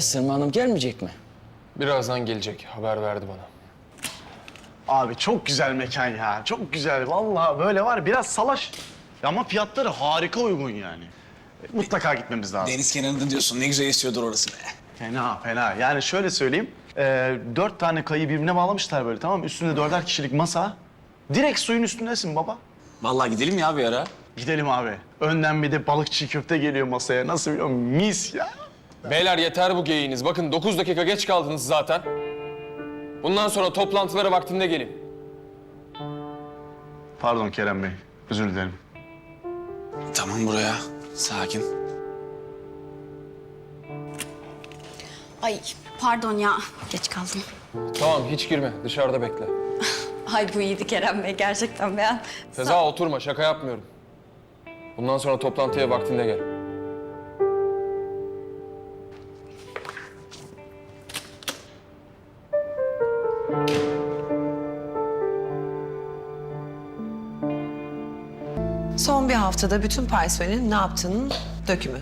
Ee, Sırma Hanım gelmeyecek mi? Birazdan gelecek. Haber verdi bana. Abi çok güzel mekan ya. Çok güzel. Vallahi böyle var biraz salaş. Ama fiyatları harika uygun yani. Mutlaka gitmemiz lazım. Deniz kenarında diyorsun. Ne güzel esiyordur orası be. Fena fena. Yani şöyle söyleyeyim. Ee, dört tane kayı birbirine bağlamışlar böyle tamam mı? Üstünde dörder kişilik masa. Direkt suyun üstündesin baba. Vallahi gidelim ya bir ara. Gidelim abi. Önden bir de balık çiğ köfte geliyor masaya. Nasıl biliyor musun? Mis ya. Beyler yeter bu geyiğiniz. Bakın 9 dakika geç kaldınız zaten. Bundan sonra toplantılara vaktinde gelin. Pardon Kerem Bey. Özür dilerim. Tamam buraya. Sakin. Ay pardon ya. Geç kaldım. Tamam hiç girme. Dışarıda bekle. Ay bu iyiydi Kerem Bey gerçekten beğen. Feza oturma. Şaka yapmıyorum. Bundan sonra toplantıya vaktinde gel. Haftada bütün personelin ne yaptığının dökümü.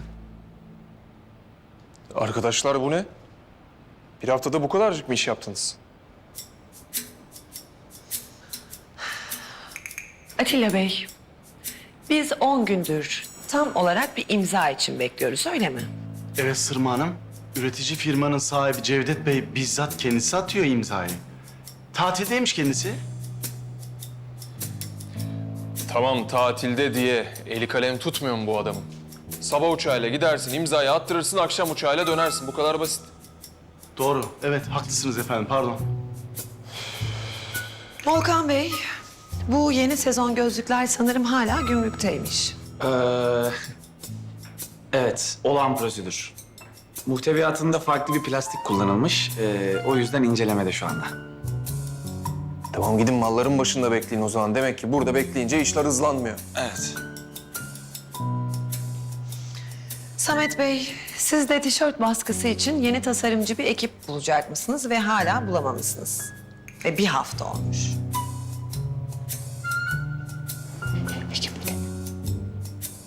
Arkadaşlar bu ne? Bir haftada bu kadarcık mı iş yaptınız? Atilla Bey, biz 10 gündür tam olarak bir imza için bekliyoruz öyle mi? Evet Sırma Hanım. Üretici firmanın sahibi Cevdet Bey bizzat kendisi atıyor imzayı. Tatildeymiş kendisi. Tamam tatilde diye eli kalem tutmuyor mu bu adamın? Sabah uçağıyla gidersin, imzayı attırırsın, akşam uçağıyla dönersin. Bu kadar basit. Doğru. Evet haklısınız efendim. Pardon. Volkan Bey, bu yeni sezon gözlükler sanırım hala gümrükteymiş. Ee, evet, olağan prosedür. Muhteviyatında farklı bir plastik kullanılmış. Ee, o yüzden incelemede şu anda. Tamam gidin malların başında bekleyin o zaman. Demek ki burada bekleyince işler hızlanmıyor. Evet. Samet Bey, siz de tişört baskısı için yeni tasarımcı bir ekip bulacak mısınız ve hala bulamamışsınız. Ve bir hafta olmuş.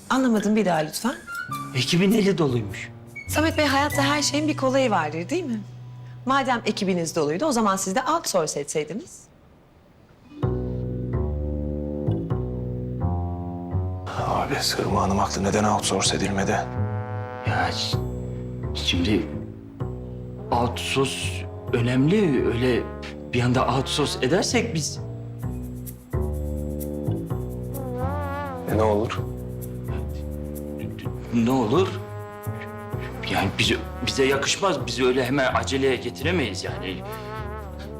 Anlamadım bir daha lütfen. Ekibin eli doluymuş. Samet Bey hayatta her şeyin bir kolayı vardır değil mi? Madem ekibiniz doluydu o zaman siz de outsource etseydiniz. Abi Sırma Hanım haklı. Neden outsource edilmedi? Ya şimdi outsource önemli. Öyle bir anda outsource edersek biz E ne olur? ne olur? Yani bize, bize yakışmaz. Biz öyle hemen aceleye getiremeyiz yani.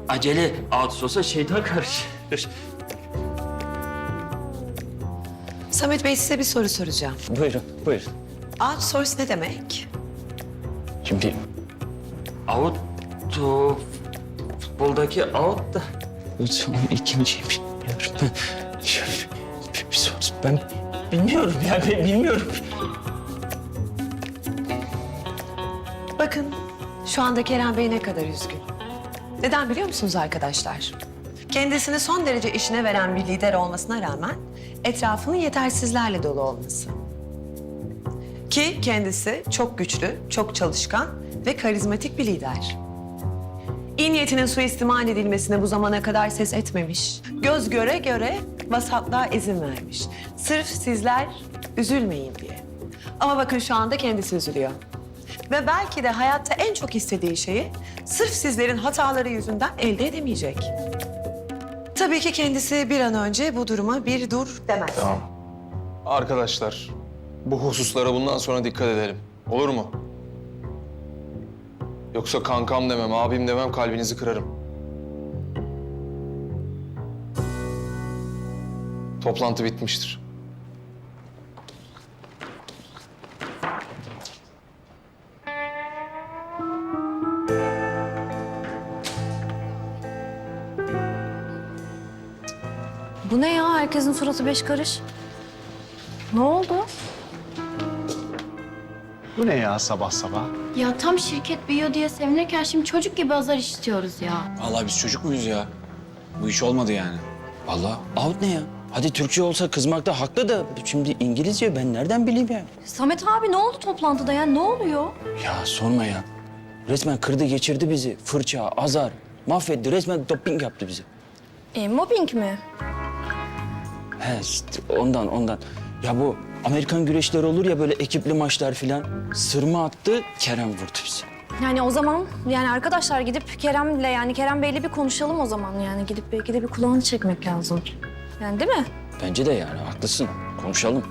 Acele outsource'a şeytan karışır. Samet Bey size bir soru soracağım. Buyurun, buyurun. Outsource ne demek? Şimdi out o futboldaki out da o zaman ikinciyi bilmiyorum. Şöyle bir, bir sor. Ben bilmiyorum ya ben bilmiyorum. Bakın şu anda Kerem Bey ne kadar üzgün. Neden biliyor musunuz arkadaşlar? Kendisini son derece işine veren bir lider olmasına rağmen etrafının yetersizlerle dolu olması. Ki kendisi çok güçlü, çok çalışkan ve karizmatik bir lider. İyi niyetinin suistimal edilmesine bu zamana kadar ses etmemiş. Göz göre göre vasatlığa izin vermiş. Sırf sizler üzülmeyin diye. Ama bakın şu anda kendisi üzülüyor. Ve belki de hayatta en çok istediği şeyi sırf sizlerin hataları yüzünden elde edemeyecek. Tabii ki kendisi bir an önce bu duruma bir dur demez. Tamam. Arkadaşlar, bu hususlara bundan sonra dikkat edelim. Olur mu? Yoksa kankam demem, abim demem kalbinizi kırarım. Toplantı bitmiştir. Bu ne ya? Herkesin suratı beş karış. Ne oldu? Bu ne ya sabah sabah? Ya tam şirket büyüyor diye sevinirken şimdi çocuk gibi azar işitiyoruz ya. Vallahi biz çocuk muyuz ya? Bu iş olmadı yani. Vallahi out ne ya? Hadi Türkçe olsa kızmakta haklı da şimdi İngilizce ben nereden bileyim ya? Samet abi ne oldu toplantıda ya? Ne oluyor? Ya sorma ya. Resmen kırdı geçirdi bizi. Fırça, azar, mahvetti. Resmen doping yaptı bizi. E, mobbing mi? He işte ondan ondan. Ya bu Amerikan güreşleri olur ya böyle ekipli maçlar filan. Sırma attı, Kerem vurdu bizi. Yani o zaman yani arkadaşlar gidip Kerem'le yani Kerem Bey'le bir konuşalım o zaman yani gidip belki de bir kulağını çekmek lazım. Yani değil mi? Bence de yani haklısın. Konuşalım.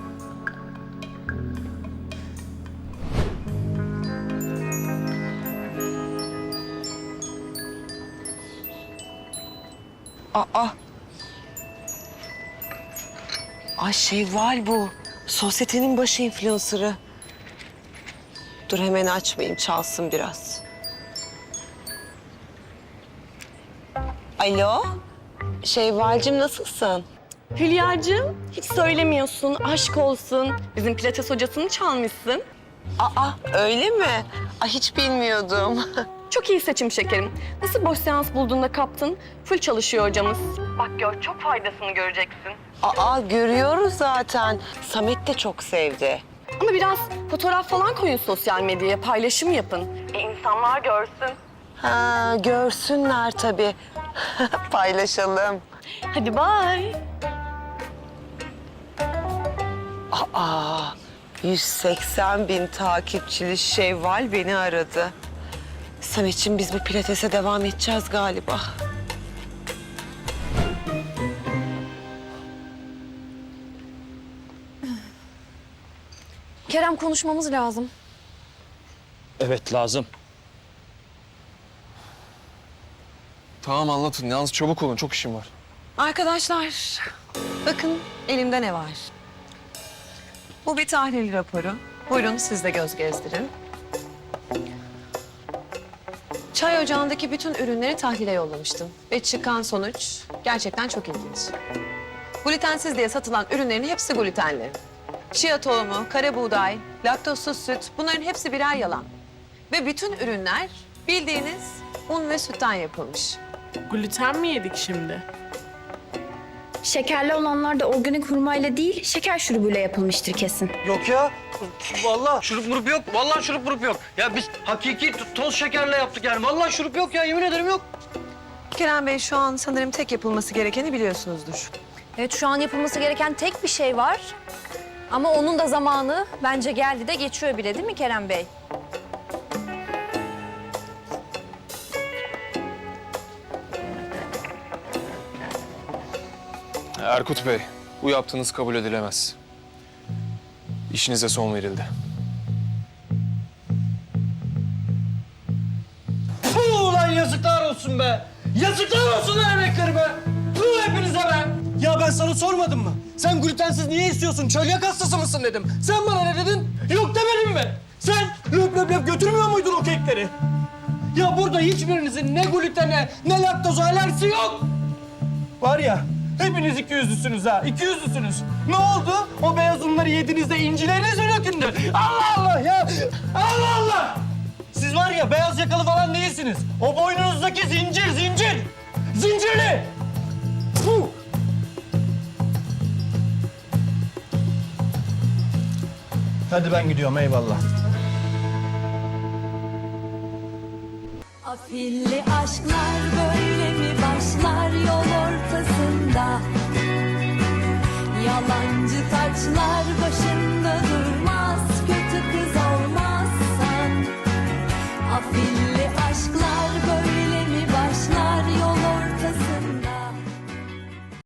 Aa. Ay Şevval bu. Sosyetenin başı influencer'ı. Dur hemen açmayayım, çalsın biraz. Alo? Şevvalcim nasılsın? Hülya'cığım hiç söylemiyorsun. Aşk olsun. Bizim pilates hocasını çalmışsın. Aa öyle mi? Ay hiç bilmiyordum. Çok iyi seçim şekerim. Nasıl boş seans bulduğunda kaptın? Full çalışıyor hocamız. Bak gör çok faydasını göreceksin. Aa görüyoruz zaten. Samet de çok sevdi. Ama biraz fotoğraf falan koyun sosyal medyaya paylaşım yapın. E insanlar görsün. Ha görsünler tabii. Paylaşalım. Hadi bay. Aa 180 bin takipçili Şevval beni aradı. Sametciğim biz bu pilatese devam edeceğiz galiba. Kerem konuşmamız lazım. Evet lazım. Tamam anlatın. Yalnız çabuk olun. Çok işim var. Arkadaşlar, bakın elimde ne var. Bu bir tahlil raporu. Buyurun siz de göz gezdirin. Çay ocağındaki bütün ürünleri tahlile yollamıştım. Ve çıkan sonuç gerçekten çok ilginç. Glutensiz diye satılan ürünlerin hepsi glutenli. Chia tohumu, kara buğday, laktozsuz süt bunların hepsi birer yalan. Ve bütün ürünler bildiğiniz un ve sütten yapılmış. Gluten mi yedik şimdi? Şekerli olanlar da organik hurmayla değil, şeker şurubuyla yapılmıştır kesin. Yok ya. Vallahi şurup murup yok. Vallahi şurup murup yok. Ya biz hakiki toz şekerle yaptık yani. Vallahi şurup yok ya. Yemin ederim yok. Kerem Bey şu an sanırım tek yapılması gerekeni biliyorsunuzdur. Evet şu an yapılması gereken tek bir şey var. Ama onun da zamanı bence geldi de geçiyor bile değil mi Kerem Bey? Erkut Bey, bu yaptığınız kabul edilemez. İşinize son verildi. Puh ulan yazıklar olsun be. Yazıklar olsun lan emekleri be. Puh hepinize be. Ya ben sana sormadım mı? Sen glutensiz niye istiyorsun? Çölyak hastası mısın dedim. Sen bana ne dedin? Yok demedim mi? Sen löp löp löp götürmüyor muydun o kekleri? Ya burada hiçbirinizin ne glutene ne laktoza alerjisi yok. Var ya hepiniz iki yüzlüsünüz ha. iki yüzlüsünüz. Ne oldu? O beyaz unları yediğinizde incileriniz mi döküldü? Allah Allah ya. Allah Allah. Siz var ya beyaz yakalı falan değilsiniz. O boynunuzdaki zincir, zincir. Zincirli. Hadi ben gidiyorum eyvallah. Afilli aşklar böyle mi